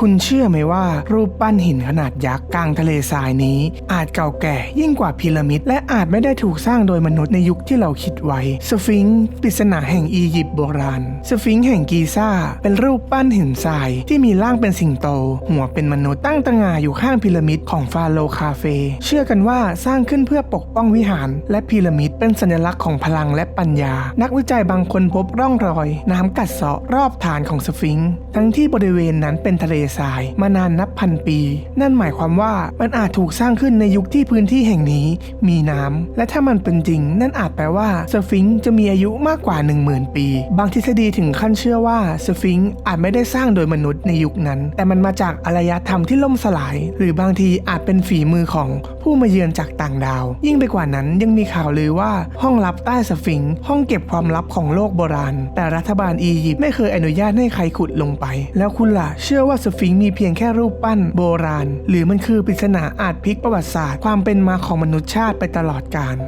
คุณเชื่อไหมว่า รูปปั้นหินขนาดยักษ์กลางทะเลทรายนี้ อาจเก่าแก่ยิ่งกว่าพีระมิด และอาจไม่ได้ถูกสร้างโดยมนุษย์ในยุคที่เราคิดไว้สฟิงค์ปริศนาแห่งอียิปต์โบราณสฟิงค์แห่งกีซ่า เป็นรูปปั้นหินทรายที่มีร่างเป็นสิงโต หัวเป็นมนุษย์ตั้งตระหง่าอยู่ข้างพีระมิดของฟาโรห์คาเฟ เชื่อกันว่าสร้างขึ้นเพื่อปกป้องวิหาร และพีระมิดเป็นสัญลักษณ์ของพลังและปัญญา นักวิจัยบางคนพบร่องรอย น้ำกัดเซาะรอบฐานของสฟิงค์ทั้งที่บริเวณนั้นเป็นทะเลทรายมานานนับพันปี นั่นหมายความว่ามันอาจถูกสร้างขึ้นในยุคที่พื้นที่แห่งนี้มีน้ำและถ้ามันเป็นจริง นั่นอาจแปลว่าสฟิงค์จะมีอายุมากกว่า 10,000 ปี บางทฤษฎีถึงขั้นเชื่อว่าสฟิงค์อาจไม่ได้สร้างโดยมนุษย์ในยุคนั้น แต่มันมาจากอารยธรรมที่ล่มสลาย หรือบางทีอาจเป็นฝีมือของผู้มาเยือนจากต่างดาว ยิ่งไปกว่านั้นยังมีข่าวลือว่าห้องลับใต้สฟิงค์ห้องเก็บความลับของโลกโบราณ แต่รัฐบาลอียิปต์ไม่เคยอนุญาตให้ใครขุดลงไป แล้วคุณล่ะเชื่อว่าสฟิงค์มีเพียงแค่รูปปั้นโบราณ หรือมันคือปริศนาอาจพลิกประวัติศาสตร์ความเป็นมาของมนุษยชาติไปตลอดกาล